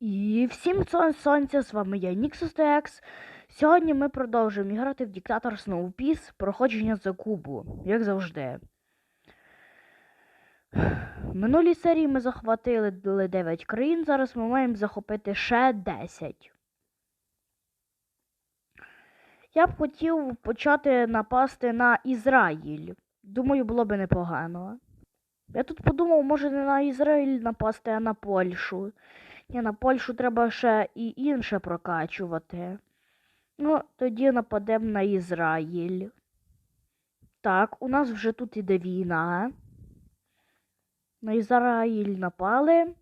І всім сонця, з вами я Nixus Сьогодні ми продовжуємо грати в Диктатор Snowpeace проходження за Кубу, як завжди. В минулій серії ми захватили 9 країн, зараз ми маємо захопити ще 10. Я б хотів почати напасти на Ізраїль. Думаю, було би непогано. Я тут подумав, може не на Ізраїль напасти, а на Польщу. Ні, на Польщу треба ще і інше прокачувати. Ну, тоді нападемо на Ізраїль. Так, у нас вже тут іде війна. На Ізраїль напали.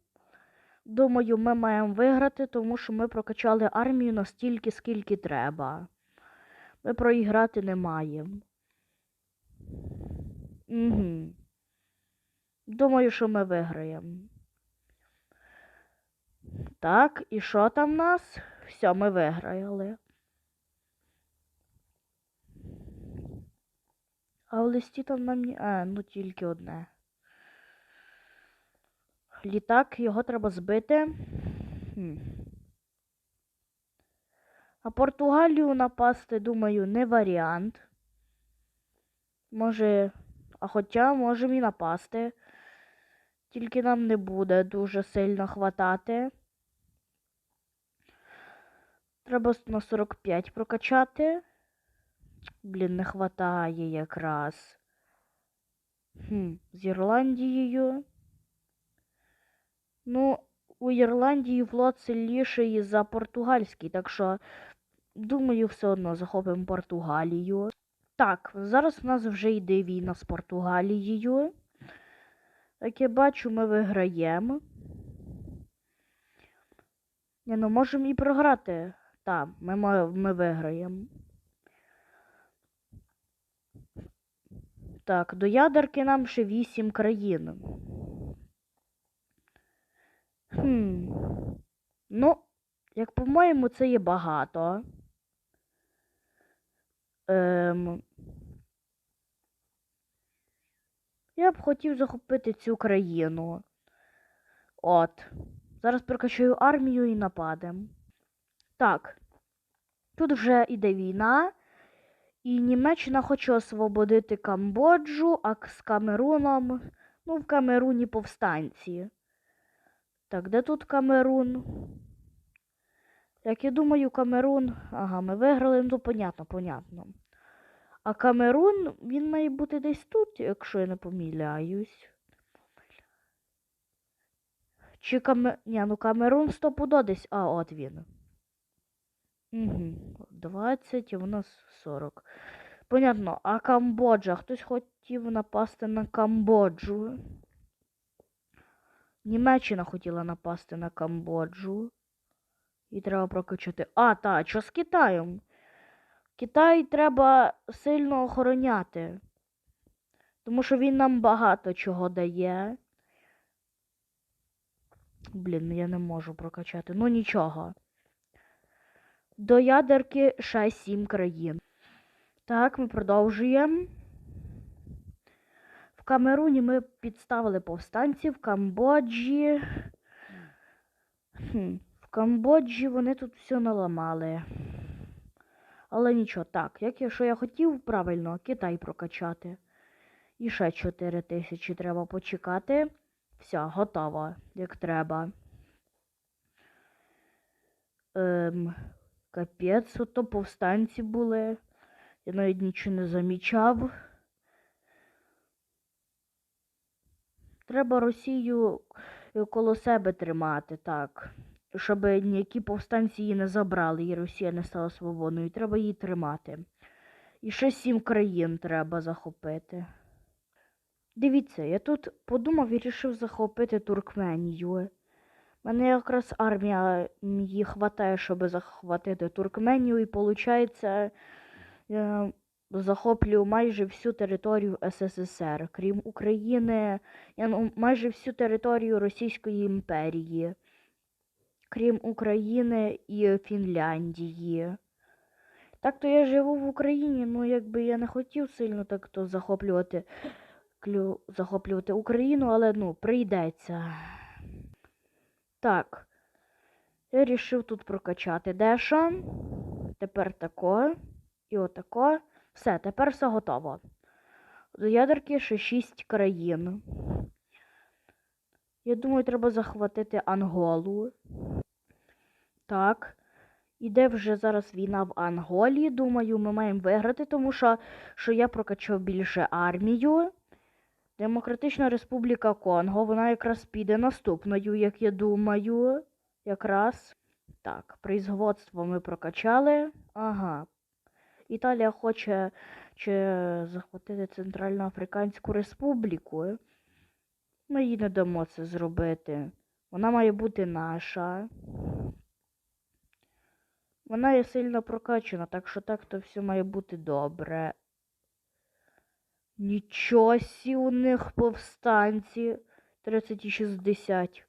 Думаю, ми маємо виграти, тому що ми прокачали армію настільки, скільки треба. Ми проіграти не маємо. Угу. Думаю, що ми виграємо. Так, і що там в нас? Все, ми виграли. А в листі там нам. А, ну тільки одне. Літак, його треба збити. Хм. А Португалію напасти, думаю, не варіант. Може. А хоча можемо і напасти. Тільки нам не буде дуже сильно хватати. Треба на 45 прокачати. Блін, не хватає якраз. Хм, з Ірландією. Ну, у Ірландії флот сильніший за португальський, так що, думаю, все одно захопимо Португалію. Так, зараз у нас вже йде війна з Португалією. Як я бачу, ми виграємо. Ні, ну можемо і програти. Так, ми, ми виграємо. Так, до ядерки нам ще 8 країн. Хм. Ну, як по-моєму, це є багато. Ем... Я б хотів захопити цю країну. От. Зараз прокачаю армію і нападем. Так. Тут вже іде війна. І Німеччина хоче освободити Камбоджу, а з Камеруном. Ну, в Камеруні повстанці. Так, де тут Камерун? Як я думаю, Камерун. Ага, ми виграли, ну понятно, понятно. А Камерун, він має бути десь тут, якщо я не помиляюсь. Чи Каме... Ні, ну Камерун стопудо десь. А, от він. Угу. 20, а в нас 40. Понятно, а Камбоджа? Хтось хотів напасти на Камбоджу. Німеччина хотіла напасти на Камбоджу. І треба прокачати. А, та, що з Китаєм? Китай треба сильно охороняти. Тому що він нам багато чого дає. Блін, я не можу прокачати. Ну нічого. До ядерки ще 7 країн. Так, ми продовжуємо. В Камеруні ми підставили повстанців, в Камбоджі. Хм, в Камбоджі вони тут все наламали. Але нічого, так, як я, що я хотів, правильно, Китай прокачати. І ще 4 тисячі треба почекати. Все, готово, як треба. Ем, капець, ото повстанці були. Я навіть нічого не замічав. Треба Росію коло себе тримати, так. Щоб ніякі повстанці її не забрали, і Росія не стала свободною. Треба її тримати. І ще сім країн треба захопити. Дивіться, я тут подумав і вирішив захопити Туркменію. Мене якраз армія її хватає, щоб захватити Туркменію, і виходить, я захоплюю майже всю територію СССР, крім України, я, ну, майже всю територію Російської імперії, крім України і Фінляндії. Так то я живу в Україні, ну якби я не хотів сильно так то захоплювати, захоплювати Україну, але ну, прийдеться. Так. Я вирішив тут прокачати дещо. Тепер тако. І отако. Все, тепер все готово. До ядерки ще 6 країн. Я думаю, треба захватити Анголу. Так. Іде вже зараз війна в Анголі. Думаю, ми маємо виграти, тому що, що я прокачав більше армію. Демократична Республіка Конго, вона якраз піде наступною, як я думаю. Якраз. Так, производство ми прокачали. Ага. Італія хоче чи захватити Центральноафриканську Республіку. Ми їй не дамо це зробити. Вона має бути наша. Вона є сильно прокачана, так що так то все має бути добре. Нічого у них повстанці 30 і 60.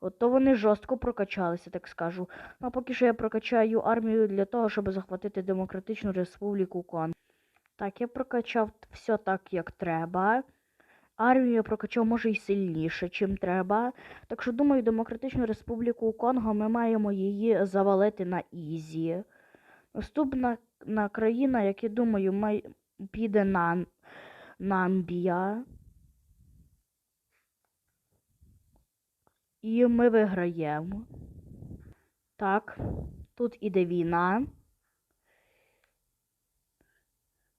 Ото вони жорстко прокачалися, так скажу. А поки що я прокачаю армію для того, щоб захватити Демократичну Республіку Конго. Так, я прокачав все так, як треба. Армію прокачав може й сильніше, чим треба. Так що, думаю, Демократичну Республіку Конго ми маємо її завалити на Ізі. Наступна на країна, як я думаю, май... піде на Намбія. І ми виграємо. Так, тут іде війна.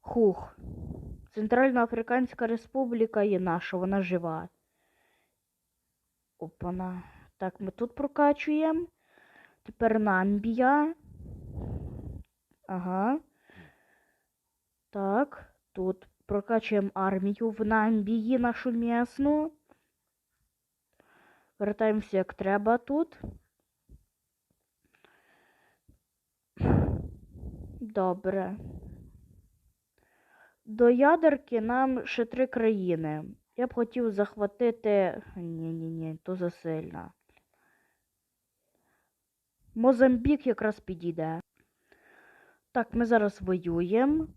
Хух. Центральноафриканська Республіка є наша, вона жива. Опана. Так, ми тут прокачуємо. Тепер Намбія. Ага. Так, тут прокачуємо армію в Намбії нашу м'ясну. Вертаємося як треба тут. Добре. До ядерки нам ще три країни. Я б хотів захватити. Ні-ні-ні, то засильно. Мозамбік якраз підійде. Так, ми зараз воюємо.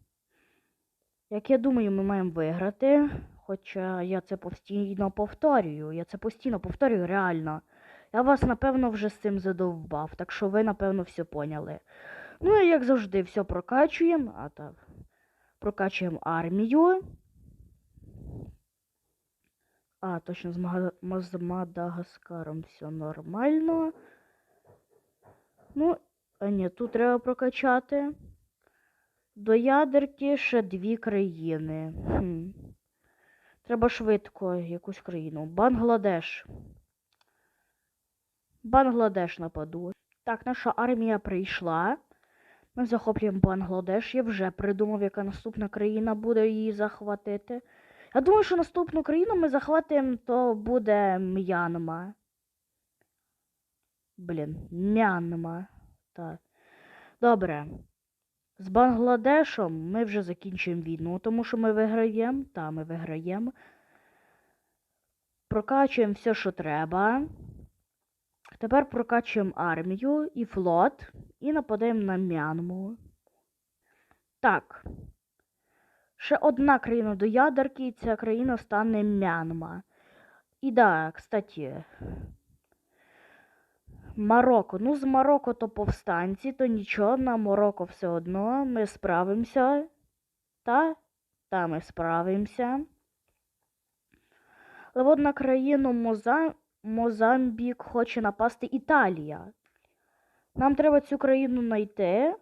Як я думаю, ми маємо виграти. Хоча я це постійно повторюю. Я це постійно повторюю реально. Я вас, напевно, вже з цим задовбав, так що ви, напевно, все поняли. Ну і як завжди, все прокачуємо. А так. Прокачуємо армію. А, точно, з, Мага... з Мадагаскаром все нормально. Ну, а ні, тут треба прокачати. До ядерки ще дві країни. Хм. Треба швидко якусь країну. Бангладеш. Бангладеш нападу. Так, наша армія прийшла. Ми захоплюємо Бангладеш. Я вже придумав, яка наступна країна буде її захватити. Я думаю, що наступну країну ми захватимо, то буде М'янма. Блін, М'янма. Так. Добре. З Бангладешем ми вже закінчуємо війну, тому що ми виграємо. Та, ми виграємо. Прокачуємо все, що треба. Тепер прокачуємо армію і флот і нападаємо на Мянму. Так. Ще одна країна до ядерки, і ця країна стане Мянма. І да, кстати. Марокко. Ну, з Марокко то повстанці, то нічого, на Марокко все одно ми справимося. Та? Та ми справимося. Але от на країну Моза... Мозамбік хоче напасти Італія. Нам треба цю країну знайти.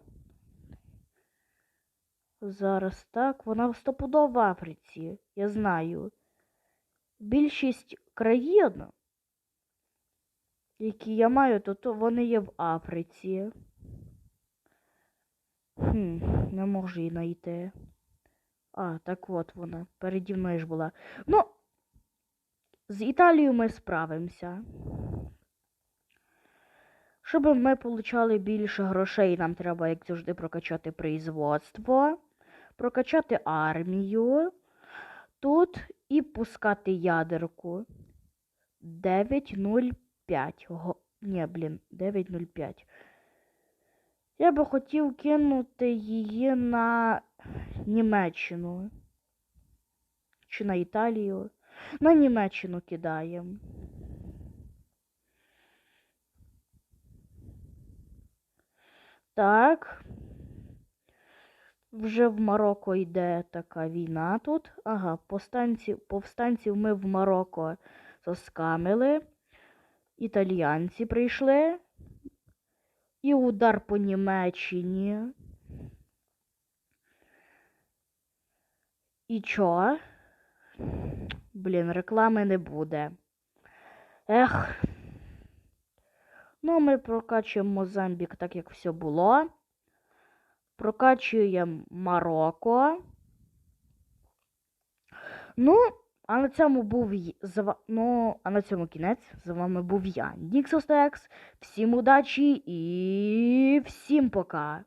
Зараз так, вона стопудово в Африці, я знаю. Більшість країн, які я маю, то, то вони є в Африці. Хм, не можу її знайти. А, так от вона. Переді мною ж була. Ну, з Італією ми справимося. Щоб ми отримали більше грошей, нам треба, як завжди, прокачати производство, прокачати армію тут і пускати ядерку. 905. Го... Ні, блін, 905. Я би хотів кинути її на Німеччину. Чи на Італію. На Німеччину кидаємо. Так. Вже в Марокко йде така війна тут. Ага, повстанців, повстанців ми в Марокко заскамили. Італіянці прийшли. І удар по Німеччині. І чо? Блін, реклами не буде. Ех. Ну, ми прокачуємо Мозамбік так, як все було. Прокачуємо Марокко. Ну, а на цьому був за ну, а на цьому кінець. З вами був я, Ніксостекс. Всім удачі і всім пока.